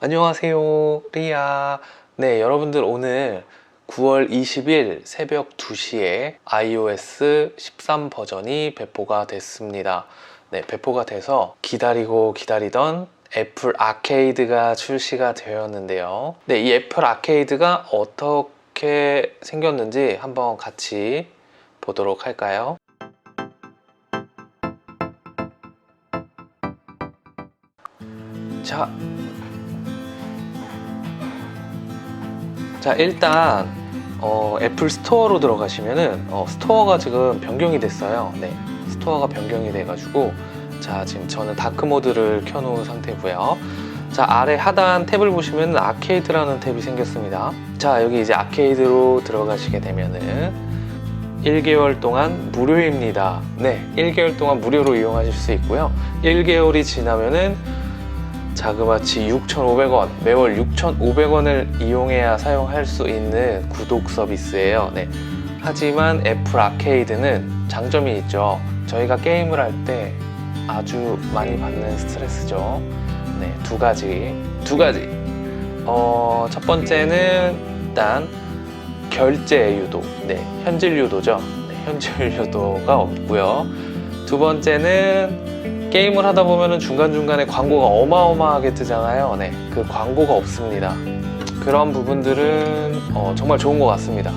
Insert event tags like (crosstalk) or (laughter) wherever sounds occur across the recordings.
안녕하세요. 리아. 네, 여러분들 오늘 9월 20일 새벽 2시에 iOS 13 버전이 배포가 됐습니다. 네, 배포가 돼서 기다리고 기다리던 애플 아케이드가 출시가 되었는데요. 네, 이 애플 아케이드가 어떻게 생겼는지 한번 같이 보도록 할까요? 자, 자 일단 어, 애플 스토어로 들어가시면은 어, 스토어가 지금 변경이 됐어요. 네, 스토어가 변경이 돼 가지고 자 지금 저는 다크 모드를 켜놓은 상태고요. 자 아래 하단 탭을 보시면 아케이드라는 탭이 생겼습니다. 자 여기 이제 아케이드로 들어가시게 되면은 1개월 동안 무료입니다. 네, 1개월 동안 무료로 이용하실 수 있고요. 1개월이 지나면은 자그마치 6,500원, 매월 6,500원을 이용해야 사용할 수 있는 구독 서비스예요. 네. 하지만 애플 아케이드는 장점이 있죠. 저희가 게임을 할 때 아주 많이 받는 스트레스죠. 네, 두 가지. 두 가지. 어, 첫 번째는 일단 결제 유도. 네, 현질 유도죠. 네, 현질 (laughs) 유도가 없고요. 두 번째는 게임을 하다 보면은 중간중간에 광고가 어마어마하게 뜨잖아요. 네, 그 광고가 없습니다. 그런 부분들은 어, 정말 좋은 것 같습니다.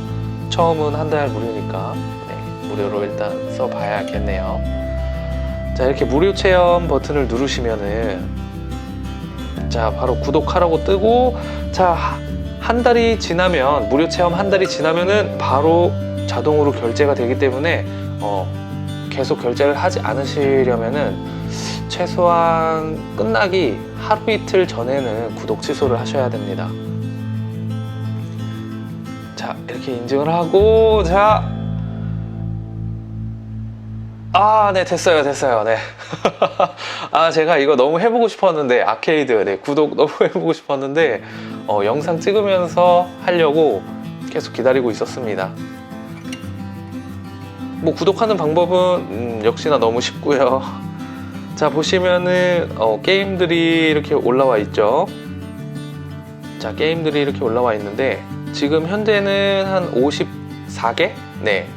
처음은 한 달 무료니까 네, 무료로 일단 써봐야겠네요. 자, 이렇게 무료 체험 버튼을 누르시면은 자, 바로 구독하라고 뜨고 자, 한 달이 지나면 무료 체험 한 달이 지나면은 바로 자동으로 결제가 되기 때문에 어, 계속 결제를 하지 않으시려면은 최소한 끝나기 하루 이틀 전에는 구독 취소를 하셔야 됩니다. 자, 이렇게 인증을 하고, 자. 아, 네, 됐어요, 됐어요, 네. (laughs) 아, 제가 이거 너무 해보고 싶었는데, 아케이드, 네, 구독 너무 (laughs) 해보고 싶었는데, 어, 영상 찍으면서 하려고 계속 기다리고 있었습니다. 뭐, 구독하는 방법은, 음, 역시나 너무 쉽고요. (laughs) 자 보시면은 어, 게임들이 이렇게 올라와 있죠. 자 게임들이 이렇게 올라와 있는데 지금 현재는 한 54개? 네.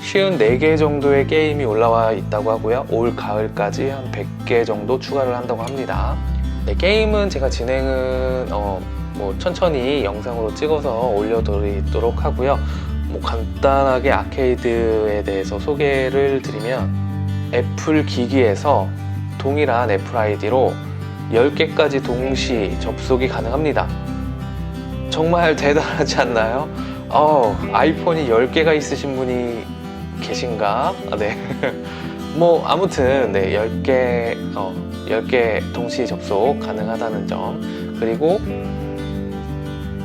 쉬운 4개 정도의 게임이 올라와 있다고 하고요. 올 가을까지 한 100개 정도 추가를 한다고 합니다. 네, 게임은 제가 진행은 어, 뭐 천천히 영상으로 찍어서 올려드리도록 하고요. 뭐 간단하게 아케이드에 대해서 소개를 드리면 애플 기기에서 동일한 애플 아이디로 10개까지 동시 접속이 가능합니다. 정말 대단하지 않나요? 어, 아이폰이 10개가 있으신 분이 계신가? 아, 네. (laughs) 뭐, 아무튼, 네, 10개, 어, 10개 동시 접속 가능하다는 점. 그리고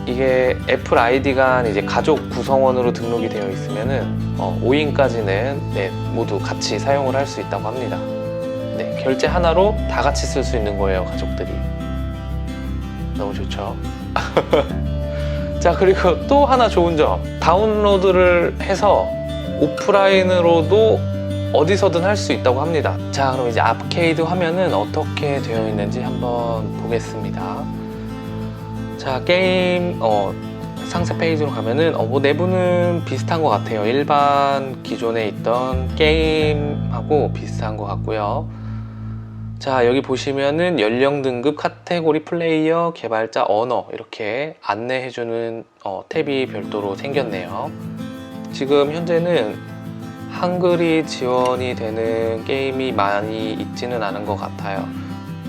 이게 애플 아이디가 이제 가족 구성원으로 등록이 되어 있으면은 어, 5인까지는 네, 모두 같이 사용을 할 수 있다고 합니다. 네, 결제 하나로 다 같이 쓸 수 있는 거예요, 가족들이. 너무 좋죠? (laughs) 자, 그리고 또 하나 좋은 점. 다운로드를 해서 오프라인으로도 어디서든 할 수 있다고 합니다. 자, 그럼 이제 아케이드 화면은 어떻게 되어 있는지 한번 보겠습니다. 자, 게임, 어, 상세 페이지로 가면은 어, 뭐 내부는 비슷한 것 같아요. 일반 기존에 있던 게임하고 비슷한 것 같고요. 자, 여기 보시면은 연령 등급, 카테고리, 플레이어, 개발자, 언어 이렇게 안내해주는 어, 탭이 별도로 생겼네요. 지금 현재는 한글이 지원이 되는 게임이 많이 있지는 않은 것 같아요.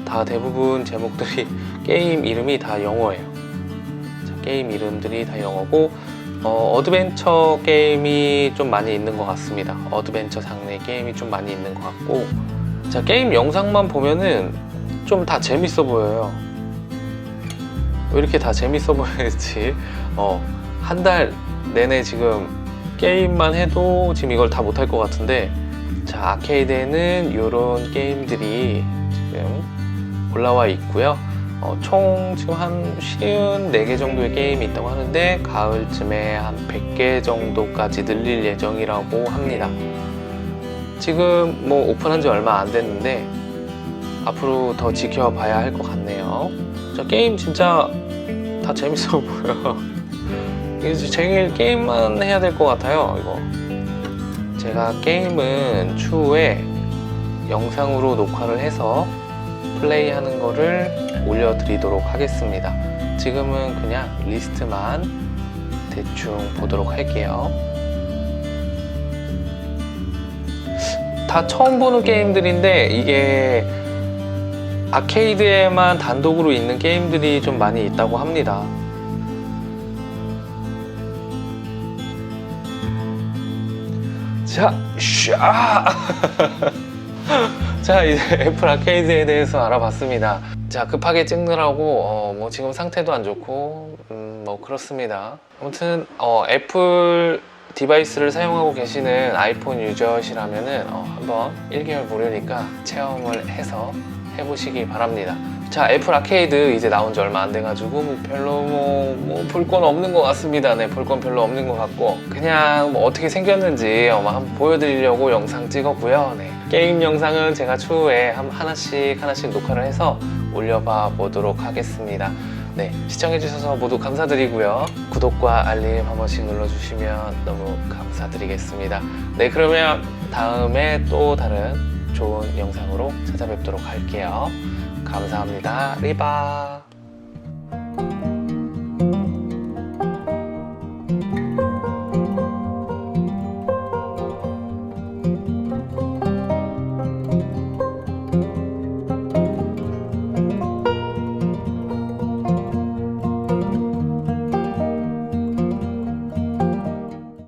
다 대부분 제목들이 (laughs) 게임 이름이 다 영어예요. 자, 게임 이름들이 다 영어고 어, 어드벤처 게임이 좀 많이 있는 것 같습니다. 어드벤처 장르의 게임이 좀 많이 있는 것 같고 자 게임 영상만 보면은 좀 다 재밌어 보여요. 왜 이렇게 다 재밌어 보이지? (laughs) 어, 한 달 내내 지금 게임만 해도 지금 이걸 다 못할 것 같은데 자 아케이드에는 이런 게임들이 지금 올라와 있고요. 어, 총 지금 한 쉬운 4개 정도의 게임이 있다고 하는데 가을쯤에 한 100개 정도까지 늘릴 예정이라고 합니다. 지금 뭐 오픈한 지 얼마 안 됐는데 앞으로 더 지켜봐야 할 것 같네요. 자, 게임 진짜 다 재밌어 보여. (laughs) 이게 제일 게임만 해야 될 것 같아요, 이거. 제가 게임은 추후에 영상으로 녹화를 해서 플레이하는 거를 올려드리도록 하겠습니다. 지금은 그냥 리스트만 대충 보도록 할게요. 다 처음 보는 게임들인데 이게 아케이드에만 단독으로 있는 게임들이 좀 많이 있다고 합니다. 자, 샤! (laughs) 자, 이제 애플 아케이드에 대해서 알아봤습니다. 자, 급하게 찍느라고, 어, 뭐, 지금 상태도 안 좋고, 음, 뭐, 그렇습니다. 아무튼, 어, 애플 디바이스를 사용하고 계시는 아이폰 유저시라면은, 어, 한번 1개월 무료니까 체험을 해서 해보시기 바랍니다. 자, 애플 아케이드 이제 나온 지 얼마 안 돼가지고, 뭐 별로 뭐, 뭐, 볼 건 없는 것 같습니다. 네, 볼 건 별로 없는 것 같고, 그냥 뭐 어떻게 생겼는지 어, 한번 보여드리려고 영상 찍었고요. 네. 게임 영상은 제가 추후에 한- 하나씩 하나씩 녹화를 해서 올려봐 보도록 하겠습니다. 네, 시청해주셔서 모두 감사드리고요. 구독과 알림 한 번씩 눌러주시면 너무 감사드리겠습니다. 네, 그러면 다음에 또 다른 좋은 영상으로 찾아뵙도록 할게요. 감사합니다. 리바.